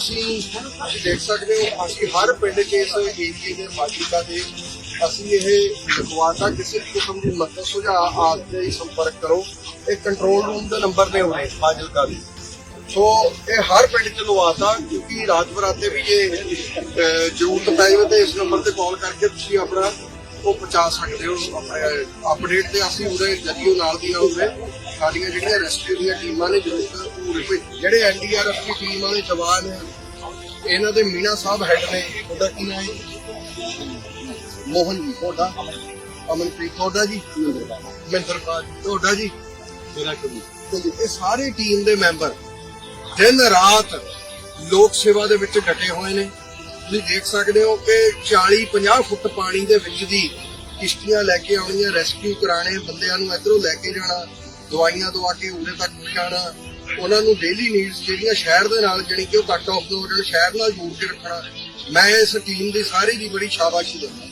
ਅਸੀਂ ਤੁਸੀਂ ਦੇਖ ਸਕਦੇ ਹੋ, ਅਸੀਂ ਹਰ ਪਿੰਡ 'ਚ ਇਸ ਏਰੀਏ ਦੇ ਫਾਜ਼ਿਲਕਾ ਦੇ ਅਸੀਂ ਇਹ ਲਿਖਵਾਤਾ ਕਿਸੇ ਵੀ ਕਿਸਮ ਦੀ ਮਦਦ ਸੁਝਾਅ ਆਦਿ ਲਈ ਸੰਪਰਕ ਕਰੋ। ਇਹ ਕੰਟਰੋਲ ਰੂਮ ਦੇ ਨੰਬਰ ਨੇ ਹੋਣੇ ਫਾਜ਼ਿਲਕਾ ਦੇ। ਸੋ ਇਹ ਹਰ ਪਿੰਡ 'ਚ ਲਵਾਤਾ ਕਿਉਂਕਿ ਰਾਤ ਬਰਾਤੇ ਵੀ ਇਹ ਜ਼ਰੂਰਤ ਪੈ ਤੇ ਇਸ ਨੰਬਰ ਤੇ ਕਾਲ ਕਰਕੇ ਤੁਸੀਂ ਆਪਣਾ ਉਹ ਪਹੁੰਚਾ ਸਕਦੇ ਹੋ। ਆਪਣੇ ਅਪਡੇਟ ਤੇ ਅਸੀਂ ਉਹਦੇ ਜਰੀਏ ਨਾਲ ਦੀ ਨਾਲ ਉਹਦੇ ਸਾਡੀਆਂ ਜਿਹੜੀਆਂ ਰੈਸਕਿਊ ਦੀਆਂ ਟੀਮਾਂ ਨੇ ਜ਼ਰੂਰਤ ਪੂਰੇ ਭੇਜ- ਜਿਹੜੇ ਐਨਡੀਆਰਐਫ ਦੀ ਟੀਮ ਵਾਲੇ ਜਵਾਨ ਇਹਨਾਂ ਦੇ ਮੀਨਾ ਸਾਹਿਬ ਹੈਡ ਨੇ ਉਹਦਾ ਕੀ ਨਾਮ ਹੈ? ਮੋਹਨ ਜੀ ਤੁਹਾਡਾ? ਅਮਨਪ੍ਰੀਤ ਤੁਹਾਡਾ ਜੀ? ਮਹਿੰਦਰਪਾਲ ਜੀ ਤੁਹਾਡਾ ਜੀ? ਮੇਰਾ ਕਬੀ ਇਹ ਸਾਰੀ ਟੀਮ ਦੇ ਮੈਂਬਰ ਦਿਨ ਰਾਤ ਲੋਕ ਸੇਵਾ ਦੇ ਵਿੱਚ ਡਟੇ ਹੋਏ ਨੇ। ਤੁਸੀਂ ਦੇਖ ਸਕਦੇ ਹੋ ਕਿ 40 50 ਫੁੱਟ ਪਾਣੀ ਦੇ ਵਿੱਚ ਦੀ ਕਿਸ਼ਤੀਆਂ ਲੈ ਕੇ ਆਉਣੀਆਂ ਰੈਸਕਿਊ ਕਰਾਣੇ ਬੰਦਿਆਂ ਨੂੰ ਇਧਰੋਂ ਲੈ ਕੇ ਜਾਣਾ, ਦਵਾਈਆਂ ਦਵਾ ਕੇ ਉਰੇ ਤੱਕ ਪਹੁੰਚਾਉਣਾ, ਉਹਨਾਂ ਨੂੰ ਡੇਲੀ ਨੀਡਸ ਜਿਹੜੀਆਂ ਸ਼ਹਿਰ ਦੇ ਨਾਲ ਜਿਹੜੀ ਕਿ ਉਹ ਕੱਟ ਆਫ ਹੋ ਜਾਣ ਸ਼ਹਿਰ ਨਾਲ ਜੋੜ ਕੇ ਰੱਖਣਾ, ਮੈਂ ਇਸ ਟੀਮ ਦੀ ਸਾਰੀ ਦੀ ਬੜੀ ਸ਼ਾਬਾਸ਼ੀ ਦਿੰਦਾ